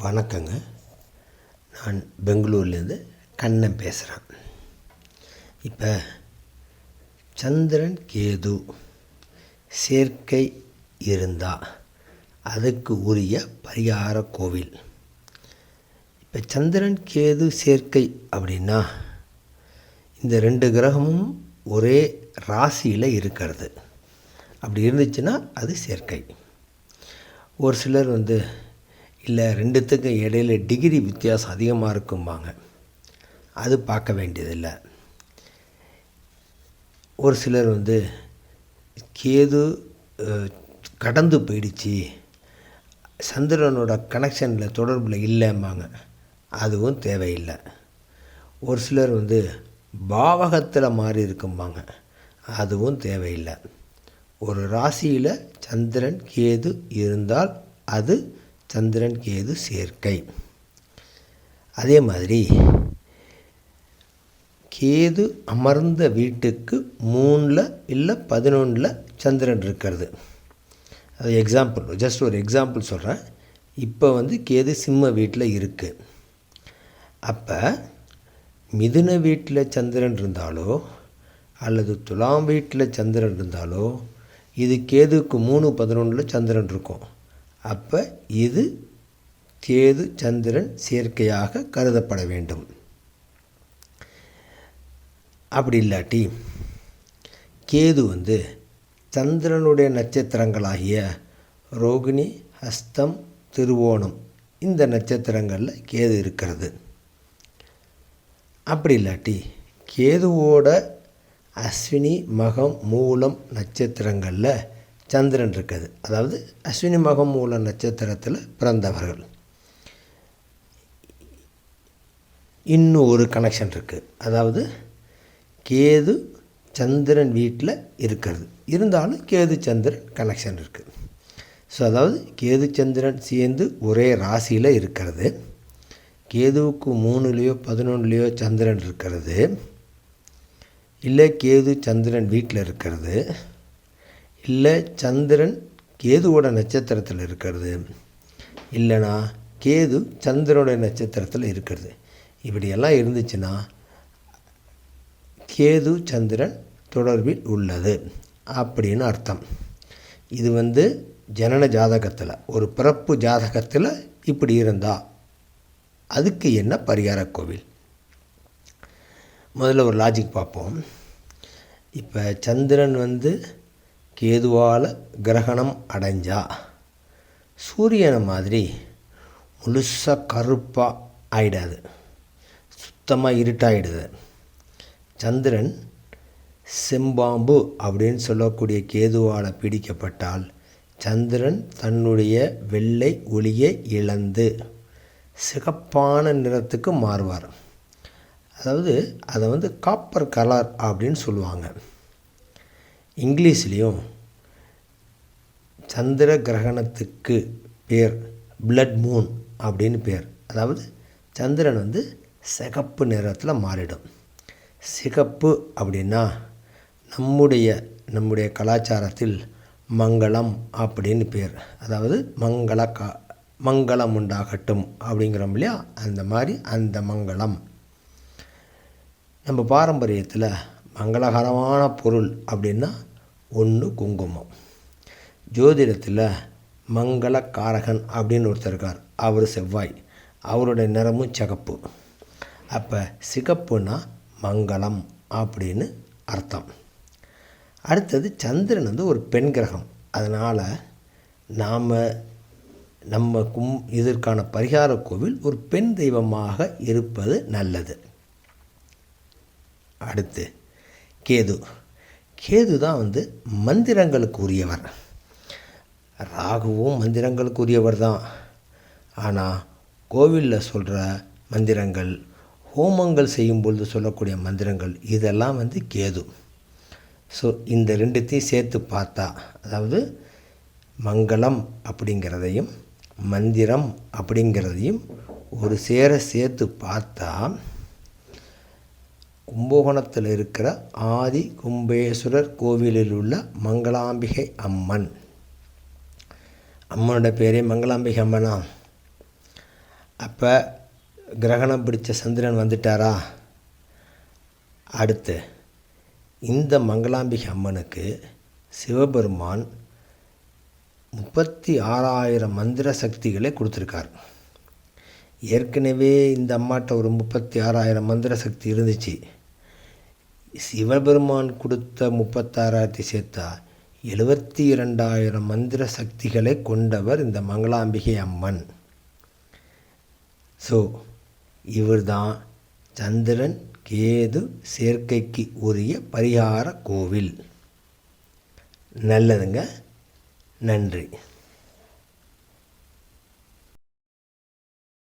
வணக்கங்க. நான் பெங்களூர்லேருந்து கண்ணன் பேசுகிறேன் இப்போ சந்திரன் கேது சேர்க்கை இருந்தால் அதுக்கு உரிய பரிகார கோவில். இப்போ சந்திரன் கேது சேர்க்கை அப்படின்னா இந்த ரெண்டு கிரகமும் ஒரே ராசியில் இருக்கிறது. அப்படி இருந்துச்சுன்னா அது சேர்க்கை. ஒரு சிலர் வந்து இல்லை ரெண்டுத்துக்கும் இடையில டிகிரி வித்தியாசம் அதிகமாக இருக்கும்பாங்க. அது பார்க்க வேண்டியதில்லை. ஒரு சிலர் வந்து கேது கடந்து போயிடுச்சு. சந்திரனோட கனெக்ஷனில் தொடர்பில் இல்லைம்பாங்க. அதுவும் தேவையில்லை. ஒரு சிலர் வந்து பாவகத்தில் மாறி இருக்கும்பாங்க. அதுவும் தேவையில்லை. ஒரு ராசியில் சந்திரன் கேது இருந்தால் அது சந்திரன் கேது சேர்க்கை. அதே மாதிரி கேது அமர்ந்த வீட்டுக்கு மூணில் இல்லை பதினொன்றில் சந்திரன் இருக்கிறது. அது எக்ஸாம்பிள் ஜஸ்ட் ஒரு எக்ஸாம்பிள் சொல்கிறேன் இப்போ வந்து கேது சிம்ம வீட்டில் இருக்குது அப்போ மிதுன வீட்டில் சந்திரன் இருந்தாலோ அல்லது துலாம் வீட்டில் சந்திரன் இருந்தாலோ இது கேதுக்கு மூணு பதினொன்றில் சந்திரன் இருக்கும். அப்போ இது கேது சந்திரன் சேர்க்கையாக கருதப்பட வேண்டும். அப்படி இல்லாட்டி கேது வந்து சந்திரனுடைய நட்சத்திரங்களாகிய ரோகிணி ஹஸ்தம் திருவோணம் இந்த நட்சத்திரங்களில் கேது இருக்கிறது. அப்படி இல்லாட்டி கேதுவோட அஸ்வினி மகம் மூலம் நட்சத்திரங்களில் சந்திரன் இருக்குது. அதாவது அஸ்வினி மகம் மூல நட்சத்திரத்தில் பிறந்தவர்கள். இன்னும் ஒரு கனெக்ஷன் இருக்குது அதாவது கேது சந்திரன் வீட்டில் இருக்கிறது. இருந்தாலும் கேது சந்திரன் கனெக்ஷன் இருக்குது ஸோ அதாவது கேது சந்திரன் சேர்ந்து ஒரே ராசியில் இருக்கிறது. கேதுவுக்கு மூணுலேயோ பதினொன்றுலேயோ சந்திரன் இருக்கிறது. இல்லை கேது சந்திரன் வீட்டில் இருக்கிறது. இல்லை சந்திரன் கேதுவோட நட்சத்திரத்தில் இருக்கிறது. இல்லைனா கேது சந்திரனோட நட்சத்திரத்தில் இருக்கிறது. இப்படியெல்லாம் இருந்துச்சுன்னா கேது சந்திரன் தொடர்பில் உள்ளது அப்படின்னு அர்த்தம். இது வந்து ஜனன ஜாதகத்தில் ஒரு பிறப்பு ஜாதகத்தில் இப்படி இருந்தால் அதுக்கு என்ன பரிகார கோவில்? முதல்ல ஒரு லாஜிக் பார்ப்போம். இப்போ சந்திரன் வந்து கேதுவால் கிரகணம் அடைஞ்சா? சூரியனை மாதிரி முழுசாக கருப்பாக ஆயிடாது. சுத்தமாக இருட்டாயிடுது. சந்திரன் செம்பாம்பு அப்படின்னு சொல்லக்கூடிய கேதுவால் பிடிக்கப்பட்டால் சந்திரன் தன்னுடைய வெள்ளை ஒளியை இழந்து சிகப்பான நிறத்துக்கு மாறுவார். அதாவது அதை வந்து காப்பர் கலர் அப்படின்னு சொல்லுவாங்க. இங்கிலீஷ்லேயும் சந்திர கிரகணத்துக்கு பேர் பிளட் மூன் அப்படின்னு பேர். அதாவது சந்திரன் வந்து சிகப்பு நிறத்தில் மாறிடும். சிகப்பு அப்படின்னா நம்முடைய நம்முடைய கலாச்சாரத்தில் மங்களம் அப்படின்னு பேர். அதாவது மங்கள கா மங்களம் உண்டாகட்டும் அப்படிங்கிறோம் இல்லையா? அந்த மாதிரி அந்த மங்களம். நம்ம பாரம்பரியத்தில் மங்களகரமான பொருள் அப்படின்னா ஒன்று குங்குமம். ஜோதிடத்தில் மங்களக்காரகன் அப்படின்னு ஒருத்தர் இருக்கார். அவர் செவ்வாய். அவருடைய நிறமும் சிகப்பு. அப்போ சிகப்புனா மங்களம் அப்படின்னு அர்த்தம். அடுத்தது சந்திரன் வந்து ஒரு பெண் கிரகம். அதனால் நாம் நம்ம கும் இதற்கான பரிகார கோவில் ஒரு பெண் தெய்வமாக இருப்பது நல்லது. அடுத்து கேது. கேது தான் வந்து மந்திரங்களுக்கு உரியவர் ராகுவும் மந்திரங்களுக்குரியவர் தான் ஆனால் கோவிலில் சொல்கிற மந்திரங்கள் ஹோமங்கள் செய்யும் பொழுது சொல்லக்கூடிய மந்திரங்கள் இதெல்லாம் வந்து கேது. ஸோ இந்த ரெண்டுத்தையும் சேர்த்து பார்த்தா அதாவது மங்களம் அப்படிங்கிறதையும் மந்திரம் அப்படிங்கிறதையும் ஒரு சேர சேர்த்து பார்த்தா கும்பகோணத்தில் இருக்கிற ஆதி கும்பேஸ்வரர் கோவிலில் உள்ள மங்களாம்பிகை அம்மன் அம்மனோட பேரே மங்களாம்பிகை அம்மனா. அப்போ கிரகணம் பிடிச்ச சந்திரன் வந்துட்டாரா? அடுத்து இந்த மங்களாம்பிகை அம்மனுக்கு சிவபெருமான் முப்பத்தி ஆறாயிரம் மந்திர சக்திகளை கொடுத்துருக்கார். ஏற்கனவே இந்த அம்மாட்ட ஒரு முப்பத்தி ஆறாயிரம் மந்திர சக்தி இருந்துச்சு. சிவபெருமான் கொடுத்த முப்பத்தாறாயிரத்தி சேர்த்தா எழுபத்தி இரண்டாயிரம் மந்திர சக்திகளை கொண்டவர் இந்த மங்களாம்பிகை அம்மன். ஸோ இவர்தான் சந்திரன் கேது சேர்க்கைக்கு உரிய பரிகார கோவில். நல்லதுங்க. நன்றி.